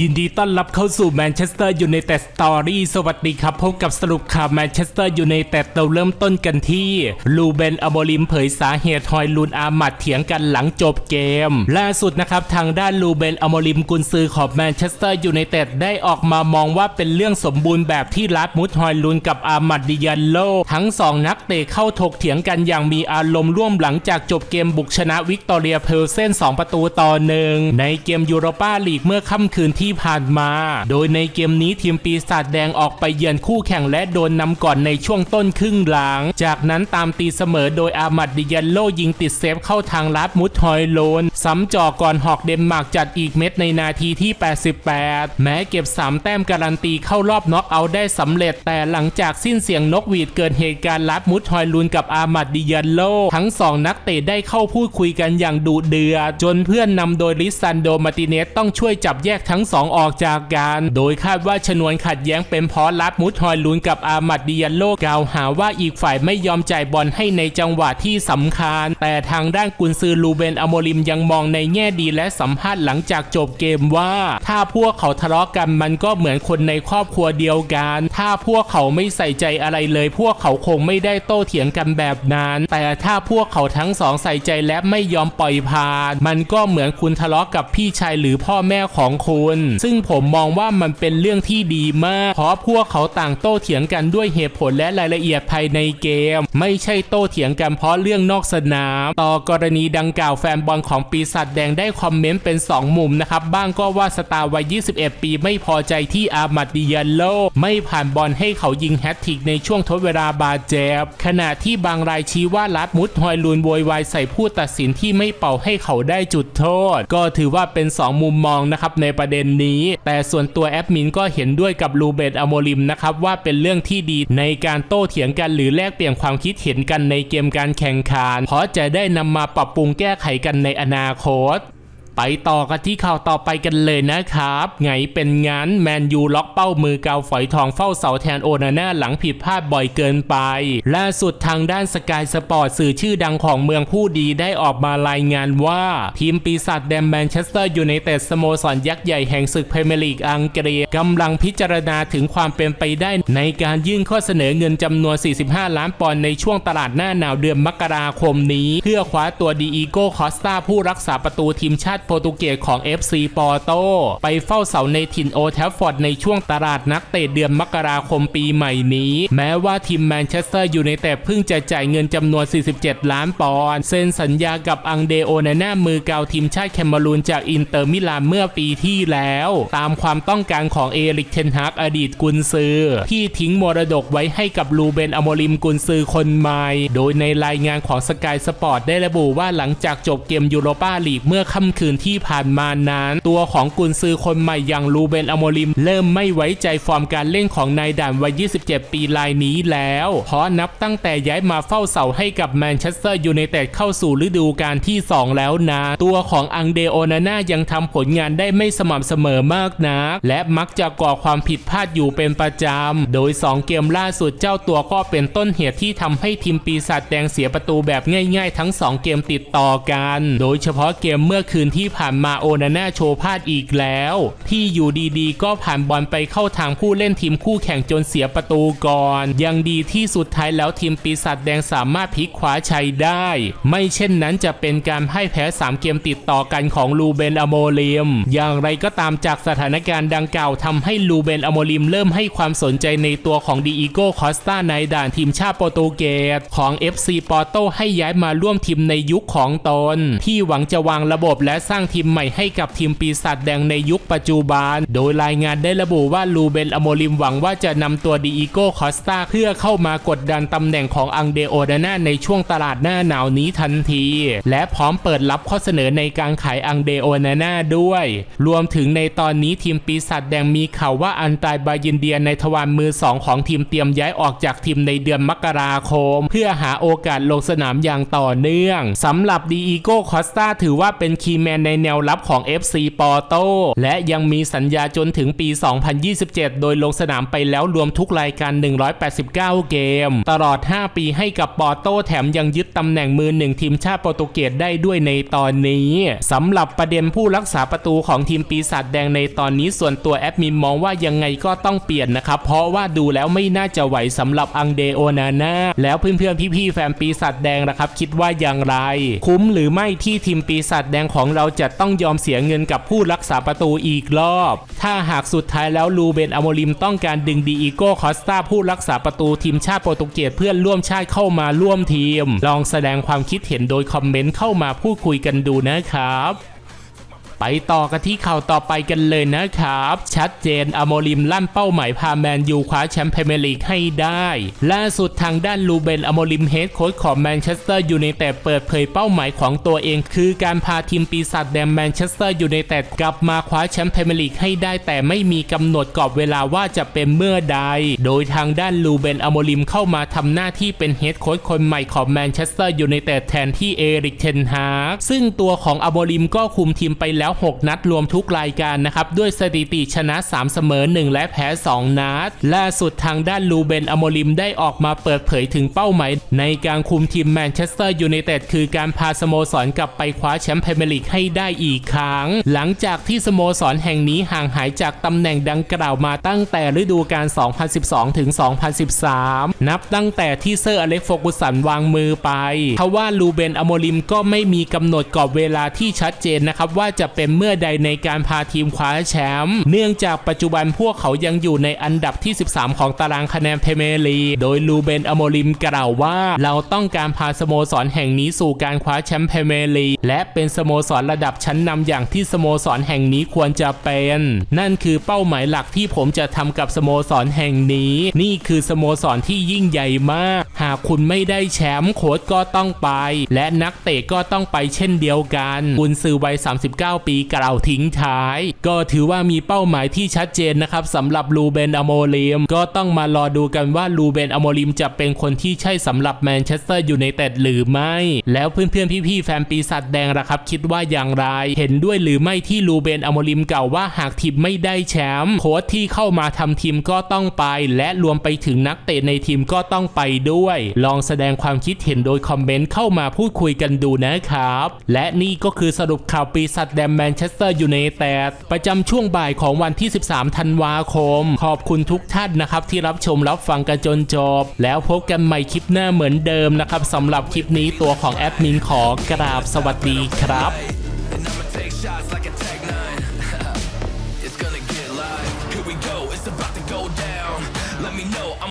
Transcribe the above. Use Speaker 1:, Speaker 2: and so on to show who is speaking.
Speaker 1: ยินดีต้อนรับเข้าสู่แมนเชสเตอร์ยูไนเต็ดสตอรี่สวัสดีครับ พบกับสรุปข่าวแมนเชสเตอร์ยูไนเต็ดเราเริ่มต้นกันที่ ลูเบนอโมลิมเผยสาเหตุฮอยลูนอามัดเถียงกันหลังจบเกม ล่าสุดนะครับ ทางด้านลูเบนอโมลิมกุนซือของแมนเชสเตอร์ยูไนเต็ดได้ออกมามองว่าเป็นเรื่องสมบูรณ์แบบที่ลัดมุดฮอยลูนกับอามัดดิยันโล ทั้งสองนักเตะเข้าถกเถียงกันอย่างมีอารมณ์ร่วมหลังจากจบเกมบุกชนะวิกตอเรียเพลเซน2 ประตูต่อหนึ่งในเกมยูโรปาลีกเมื่อค่ำคืนที่ที่ผ่านมา โดยในเกมนี้ทีมปีศาจแดงออกไปเยือนคู่แข่งและโดนนำก่อนในช่วงต้นครึ่งหลัง จากนั้นตามตีเสมอโดยอามัดดิยันโลยิงติดเซฟเข้าทางลัดมุดฮอยโลนซ้ำจ่อก่อนหอกเดนมาร์กจัดอีกเม็ดในนาทีที่ 88 แม้เก็บ 3 แต้มการันตีเข้ารอบน็อกเอาได้สำเร็จ แต่หลังจากสิ้นเสียงนกหวีดเกิดเหตุการณ์ลัดมุดฮอยลูนกับอามัดดิยันโล ทั้งสองนักเตะได้เข้าพูดคุยกันอย่างดุเดือดจนเพื่อนนำโดยลิซันโดมาติเนสต้องช่วยจับแยกทั้งองออกจากกันโดยคาดว่าชนวนขัดแย้งเป็นเพราะลัดมุดฮอยลูนกับอามัดดิยันโลกล่าวหาว่าอีกฝ่ายไม่ยอมจ่ายบอลให้ในจังหวะที่สำคัญ แต่ทางด้านกุนซือลูเบนอโมลิมยังมองในแง่ดีและสัมภาษณ์หลังจากจบเกมว่า ถ้าพวกเขาทะเลาะกันมันก็เหมือนคนในครอบครัวเดียวกัน ถ้าพวกเขาไม่ใส่ใจอะไรเลย พวกเขาคงไม่ได้โต้เถียงกันแบบนั้น แต่ถ้าพวกเขาทั้งสองใส่ใจและไม่ยอมปล่อยผ่าน มันก็เหมือนคุณทะเลาะกับพี่ชายหรือพ่อแม่ของคุณซึ่งผมมองว่ามันเป็นเรื่องที่ดีมาก เพราะพวกเขาต่างโต้เถียงกันด้วยเหตุผลและรายละเอียดภายในเกม ไม่ใช่โต้เถียงกันเพราะเรื่องนอกสนาม ต่อกรณีดังกล่าวแฟนบอลของปีศาจแดงได้คอมเมนต์เป็น 2 มุมนะครับ บ้างก็ว่าสตาร์วัย 21 ปีไม่พอใจที่อามัดดิยันโล ไม่ผ่านบอลให้เขายิงแฮตทริกในช่วงทดเวลาบาดเจ็บขณะที่บางรายชี้ว่าลัดมุดฮอยลูนโวยวายใส่ผู้ตัดสินที่ไม่เป่าให้เขาได้จุดโทษ ก็ถือว่าเป็น 2 มุมมองนะครับในประเด็นนี้ แต่ส่วนตัวแอดมินก็เห็นด้วยกับลูเบตอโมลิมนะครับว่าเป็นเรื่องที่ดีในการโต้เถียงกันหรือแลกเปลี่ยนความคิดเห็นกันในเกมการแข่งขันเพราะจะได้นำมาปรับปรุงแก้ไขกันในอนาคต ไปต่อกันที่ข่าวต่อไปกันเลยนะครับ ไงเป็นงั้นแมนยูล็อกเป้ามือเกาฝอยทองเฝ้าเสาแทนโอนาน่าหลังผิดพลาดบ่อยเกินไปล่าสุดทางด้านสกายสปอร์ตสื่อชื่อดังของเมืองผู้ดีได้ออกมารายงานว่า ทีมปีศาจแดงแมนเชสเตอร์ยูไนเต็ดสโมสรยักษ์ใหญ่แห่งศึกพรีเมียร์ลีกอังกฤษกำลังพิจารณาถึงความเป็นไปได้ ในการยื่นข้อเสนอเงินจำนวน 45 ล้านปอนด์ในช่วงตลาดหน้าหนาวเดือนมกราคมนี้ เพื่อคว้าตัวดีอีโก้คอสตาผู้รักษาประตูทีมชาติโปรตุเกสของ FC ปอโตไปเฝ้าเสาในถิ่นโอแทฟฟอร์ดในช่วงตลาดนักเตะเดือนมกราคมปีใหม่นี้ แม้ว่าทีมแมนเชสเตอร์อยูไนเต็ดเพิ่งจะจ่ายเงินจำนวน 47 ล้านปอนด์เซ็นสัญญากับอังเดโอนาน่ามือเกาทีมชาติแคนารูนจากอินเตอร์มิลานเมื่อปีที่แล้ว ตามความต้องการของเอริกเทนฮากอดีตกุนซือ ที่ทิ้งมรดกไว้ให้กับลูเบนอโมลิมกุนซือคนใหม่ โดยในรายงานของสกายสปอร์ตได้ระบุว่าหลังจากจบเกมยูโรปาลีกเมื่อค่ำคืนที่ผ่านมานั้น ตัวของกุนซือคนใหม่อย่างลูเบนอโมลิม เริ่มไม่ไว้ใจฟอร์มการเล่นของนายด่านวัย 27 ปีรายนี้แล้ว เพราะนับตั้งแต่ย้ายมาเฝ้าเสาให้กับแมนเชสเตอร์ยูไนเต็ดเข้าสู่ฤดูกาลที่ 2 แล้วนะ ตัวของอังเดโอนาน่ายังทำผลงานได้ไม่สม่ำเสมอมากนัก และมักจะก่อความผิดพลาดอยู่เป็นประจำ โดย 2 เกมล่าสุดเจ้าตัวก็เป็นต้นเหตุที่ทำให้ทีมปีศาจแดงเสียประตูแบบง่าย ๆ ทั้ง 2 เกมติดต่อกัน โดยเฉพาะเกมเมื่อคืนที่ที่ผ่านมาโอนาน่าโชว์พลาดอีกแล้ว ที่อยู่ดีๆ ก็ผ่านบอลไปเข้าทางผู้เล่นทีมคู่แข่งจนเสียประตูก่อน ยังดีที่สุดท้ายแล้วทีมปีศาจแดงสามารถพลิกคว้าชัยได้ ไม่เช่นนั้นจะเป็นการพ่ายแพ้ 3 เกมติดต่อกันของลูเบนอโมลิมอย่างไรก็ตามจากสถานการณ์ดังกล่าวทำให้ลูเบนอโมลิมเริ่มให้ความสนใจในตัวของดีอีโก้คอสตาในด่านทีมชาติโปรตุเกสของ FC ปอร์โตให้ย้ายมาร่วมทีมในยุคของตน ที่หวังจะวางระบบและสร้างทีมใหม่ให้กับทีมปีศาจแดงในยุคปัจจุบัน โดยรายงานได้ระบุว่าลูเบนอโมลิมหวังว่าจะนำตัวดีอีโก้คอสตาเพื่อเข้ามากดดันตำแหน่งของอังเดโอดาน่าในช่วงตลาดหน้าหนาวนี้ทันที และพร้อมเปิดรับข้อเสนอในการขายอังเดโอนาน่าด้วย รวมถึงในตอนนี้ทีมปีศาจแดงมีข่าวว่าอันตายบายินเดียในทวารมือสองของทีมเตรียมย้ายออกจากทีมในเดือนมกราคม เพื่อหาโอกาสลงสนามอย่างต่อเนื่องสำหรับดีอีโก้คอสตาถือว่าเป็นคีย์แมนในแนวรับของ FC ปอโตและยังมีสัญญาจนถึงปี 2027 โดยลงสนามไปแล้วรวมทุกรายการ 189 เกม ตลอด 5 ปีให้กับปอโตแถมยังยึดตำแหน่งมือหนึ่งทีมชาติโปรตุเกสได้ด้วยในตอนนี้สำหรับประเด็นผู้รักษาประตูของทีมปีศาจแดงในตอนนี้ส่วนตัวแอดมินมองว่ายังไงก็ต้องเปลี่ยนนะครับ เพราะว่าดูแล้วไม่น่าจะไหวสำหรับอังเดโอนาน่าแล้วเพื่อนๆพี่ๆแฟนปีศาจแดงนะครับ คิดว่าอย่างไร คุ้มหรือไม่ที่ทีมปีศาจแดงของเราจะต้องยอมเสียเงินกับผู้รักษาประตูอีกรอบ ถ้าหากสุดท้ายแล้วลูเบนอโมริมต้องการดึงดีอีโก้คอสตาผู้รักษาประตูทีมชาติโปรตุเกสเพื่อนร่วมชาติเข้ามาร่วมทีม ลองแสดงความคิดเห็นโดยคอมเมนต์เข้ามาพูดคุยกันดูนะครับ ไปต่อกันที่ข่าวต่อไปกันเลยนะครับ ชัดเจนอโมริมลั่นเป้าหมายพาแมนยูคว้าแชมป์พรีเมียร์ลีกให้ได้ ล่าสุดทางด้านลูเบนอโมริมเฮดโค้ชของแมนเชสเตอร์ยูไนเต็ดเปิดเผยเป้าหมายของตัวเอง คือการพาทีมปีศาจแดงแมนเชสเตอร์ยูไนเต็ดกลับมาคว้าแชมป์พรีเมียร์ลีกให้ได้ แต่ไม่มีกำหนดกรอบเวลาว่าจะเป็นเมื่อใด โดยทางด้านลูเบนอโมริมเข้ามาทำหน้าที่เป็นเฮดโค้ชคนใหม่ของแมนเชสเตอร์ยูไนเต็ดแทนที่เอริกเทนฮากซึ่งตัวของอโมริมก็คุมทีมไปแล้ว6 นัดรวมทุกรายการนะครับ ด้วยสถิติชนะ 3 เสมอ 1 และแพ้ 2 นัด ล่าสุดทางด้านลูเบนอโมริมได้ออกมาเปิดเผยถึงเป้าหมาย ในการคุมทีมแมนเชสเตอร์ยูไนเต็ดคือการพาสโมสรกลับไปคว้าแชมป์พรีเมียร์ลีกให้ได้อีกครั้ง หลังจากที่สโมสรแห่งนี้ห่างหายจากตำแหน่งดังกล่าวมาตั้งแต่ฤดูกาล 2012 ถึง 2013 นับตั้งแต่ที่เซอร์อเล็กโฟกุสันวางมือไปทว่าลูเบนอโมริมก็ไม่มีกำหนดกรอบเวลาที่ชัดเจนนะครับว่าจะเป็นเมื่อใดในการพาทีมคว้าแชมป์เนื่องจากปัจจุบันพวกเขายังอยู่ในอันดับที่ 13 ของตารางคะแนนพเมร์ลี โดยลูเบนอโมริมกล่าวว่าเราต้องการพาสโมสรแห่งนี้สู่การคว้าแชมป์พเมร์ลี และเป็นสโมสรระดับชั้นนำอย่างที่สโมสรแห่งนี้ควรจะเป็น นั่นคือเป้าหมายหลักที่ผมจะทำกับสโมสรแห่งนี้ นี่คือสโมสรที่ยิ่งใหญ่มาก หากคุณไม่ได้แชมป์โค้ชก็ต้องไป และนักเตะก็ต้องไปเช่นเดียวกัน กุนซือวัย 39ปีกล่าวทิ้งท้าย ก็ถือว่ามีเป้าหมายที่ชัดเจนนะครับสำหรับลูเบนอโมริมก็ต้องมารอดูกันว่าลูเบนอโมริมจะเป็นคนที่ใช่สำหรับแมนเชสเตอร์ยูไนเต็ดหรือไม่ แล้วเพื่อนๆพี่ๆแฟนปีศาจแดงล่ะครับ คิดว่าอย่างไร เห็นด้วยหรือไม่ที่ลูเบนอโมริมกล่าวว่าหากทีมไม่ได้แชมป์โค้ชที่เข้ามาทำทีมก็ต้องไป และรวมไปถึงนักเตะในทีมก็ต้องไปด้วย ลองแสดงความคิดเห็นโดยคอมเมนต์เข้ามาพูดคุยกันดูนะครับ และนี่ก็คือสรุปข่าวปีศาจแดงแมนเชสเตอร์ยูไนเต็ดประจำช่วงบ่ายของวันที่ 13 ธันวาคม ขอบคุณทุกท่านนะครับ ที่รับชมรับฟังกันจนจบ แล้วพบกันใหม่คลิปหน้าเหมือนเดิมนะครับสำหรับคลิปนี้ตัวของแอดมินขอกราบสวัสดีครับ